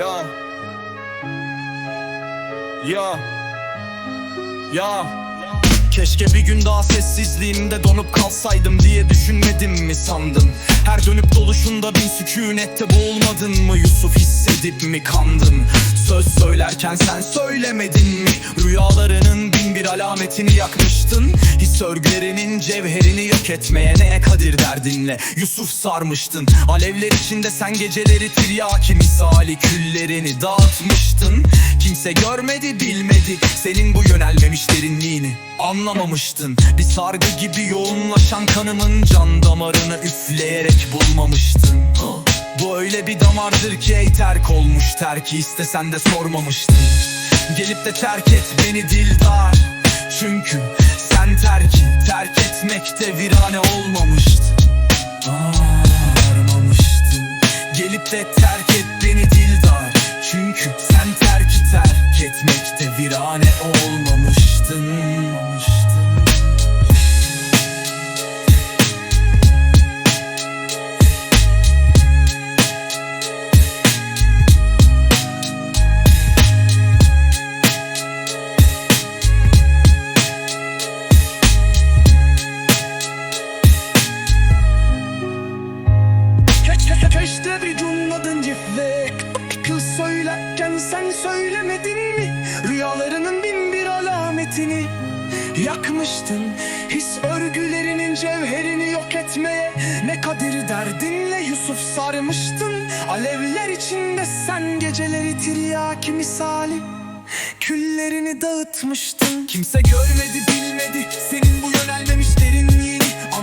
Ya. Ya. Ya. Keşke bir gün daha sessizliğimde donup kalsaydım diye düşünmedim mi sandın? Her dönüp doluşunda bin sükunette boğulmadın mı Yusuf hissedip mi kandın? Söz söylerken sen söylemedin mi? Rüyalarının bin bir alametini yakmıştın. His örgülerinin cevherini yok etmeye neye kadir derdinle Yusuf sarmıştın. Alevler içinde sen geceleri tiryaki misali küllerini dağıtmıştın. Kimse görmedi bilmedi senin bu yönelmemiş derinliğini. Anlamamıştın. Bir sargı gibi yoğunlaşan kanımın can damarını üfleyerek bulmamıştın. Bu öyle bir damardır ki ey terk olmuş terki istesen de sormamıştın Gelip de terk et beni dildar. Çünkü sen terki terk etmekte virane olmamıştı. Varmamıştın Gelip de terk et beni dildar. Çünkü sen terki terk etmekte virane olmamıştın Bir duymadın cifre Kız söylerken sen söylemedin mi? Rüyalarının bin bir alametini. Yakmıştın His örgülerinin cevherini yok etmeye. Ne kadir derdinle Yusuf sarmıştın. Alevler içinde sen geceleri tiryaki misali Küllerini dağıtmıştın. Kimse görmedi bilmedi Senin bu yönelmemiş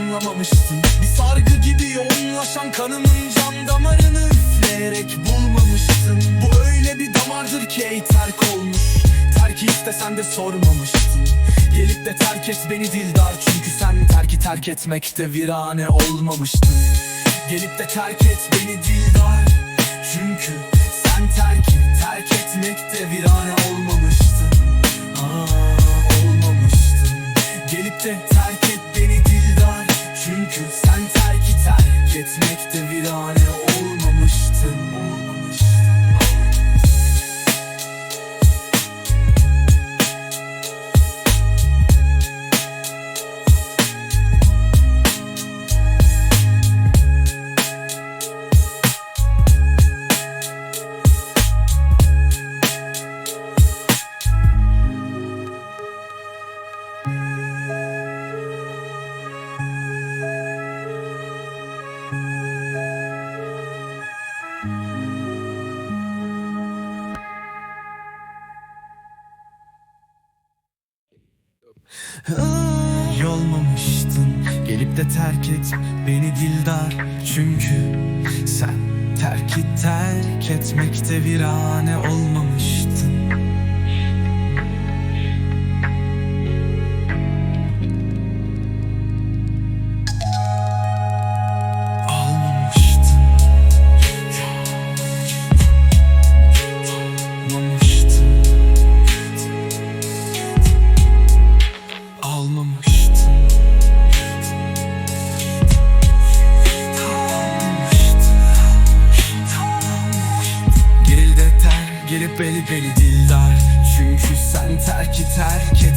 anlamamıştın Bir sargı gibi yoğunlaşan kanımın can damarını üfleyerek bulmamıştın Bu öyle bir damardır ki ey terk olmuş. Terki istesen de sormamıştın Gelip de terk et beni dildar. Çünkü sen terki terk etmekte virane olmamıştın Gelip de terk et beni dildar. Çünkü sen terki terk etmekte virane olmamıştın etmekte virane olmamıştın Yolmamıştın. Gelip de terk et beni dildar. Çünkü sen terk et terk etmekte virane olmamıştın beli beli dildar Çünkü sen terki terk olmamış